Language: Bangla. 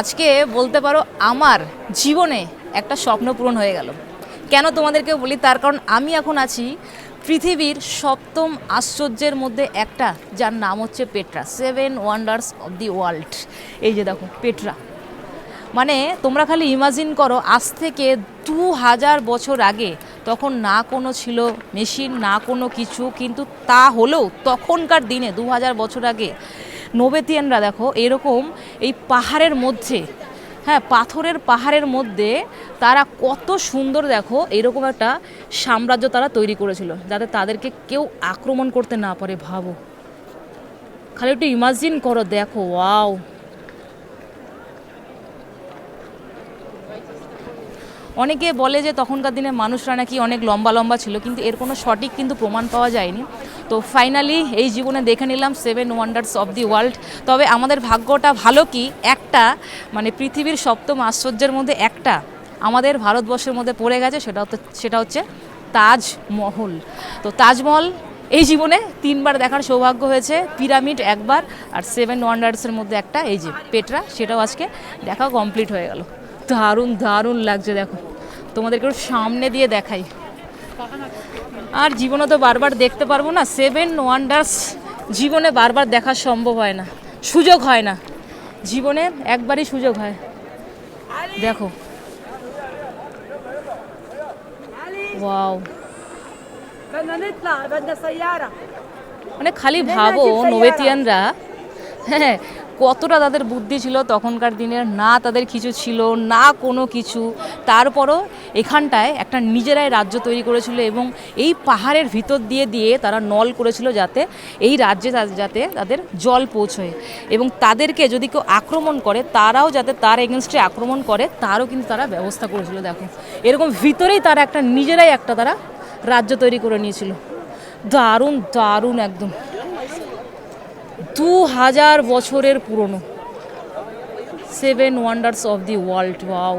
আজকে বলতে পারো আমার জীবনে একটা স্বপ্ন পূরণ হয়ে গেল। কেন তোমাদেরকে বলি, তার কারণ আমি এখন আছি পৃথিবীর সপ্তম আশ্চর্যের মধ্যে একটা, যার নাম হচ্ছে Petra, seven wonders of the world. এই যে দেখো, পেট্রা। মানে তোমরা খালি ইমাজিন করো, আজ থেকে দু হাজার বছর আগে তখন না কোনো ছিল মেশিন, না কোনো কিছু, কিন্তু তা হলেও তখনকার দিনে দু হাজার বছর আগে নোবেতিয়ানরা দেখো, এরকম এই পাহাড়ের মধ্যে হ্যাঁ পাথরের পাহাড়ের মধ্যে তারা কত সুন্দর দেখো, এরকম একটা সাম্রাজ্য তারা তৈরি করেছিল, যাতে তাদেরকে কেউ আক্রমণ করতে না পারে, ভাবো। খালি একটু ইমাজিন করো, দেখো ওয়াও অনেকে বলে যে তখনকার দিনে মানুষরা নাকি অনেক লম্বা লম্বা ছিল, কিন্তু এর কোনো সঠিক কিন্তু প্রমাণ পাওয়া যায়নি। তো ফাইনালি এই জীবনে দেখে নিলাম seven wonders of the world তবে আমাদের ভাগ্যটা ভালো কি? একটা মানে পৃথিবীর সপ্তম আশ্চর্যের মধ্যে একটা আমাদের ভারতবর্ষের মধ্যে পড়ে গেছে, সেটা সেটা হচ্ছে তাজমহল। তো তাজমহল এই জীবনে তিনবার দেখার সৌভাগ্য হয়েছে, পিরামিড একবার আর সেভেন ওয়ান্ডার্সের মধ্যে একটা, এই যে পেটরা, সেটাও আজকে দেখা কমপ্লিট হয়ে গেল। দারুণ দারুণ লাগছে দেখো। তোমাদেরকে সামনে দিয়ে দেখাই। আর জীবনে তো বারবার দেখতে পারব না সেভেন ওয়ান্ডার্স জীবনে বারবার দেখা সম্ভব হয় না সুযোগ হয় না। জীবনে একবারই সুযোগ হয়। দেখো। মানে খালি ভাবো নোবেতিয়ানরা হ্যাঁ, হ্যাঁ কতটা তাদের বুদ্ধি ছিল তখনকার দিনের না তাদের কিছু ছিল, না কোনো কিছু। তারপরও এখানটায় একটা নিজেরাই রাজ্য তৈরি করেছিল এবং এই পাহাড়ের ভিতর দিয়ে দিয়ে তারা নল করেছিল যাতে এই রাজ্যে যাতে তাদের জল পৌঁছয়। এবং তাদেরকে যদি কেউ আক্রমণ করে, তারাও যাতে তার এগেনস্টে আক্রমণ করে, তারও কিন্তু তারা ব্যবস্থা করেছিল, দেখো। এরকম ভিতরেই তারা একটা নিজেরাই একটা তারা রাজ্য তৈরি করে নিয়েছিল। দারুণ দারুণ একদম। দু হাজার বছরের পুরনো। Seven wonders of the world wow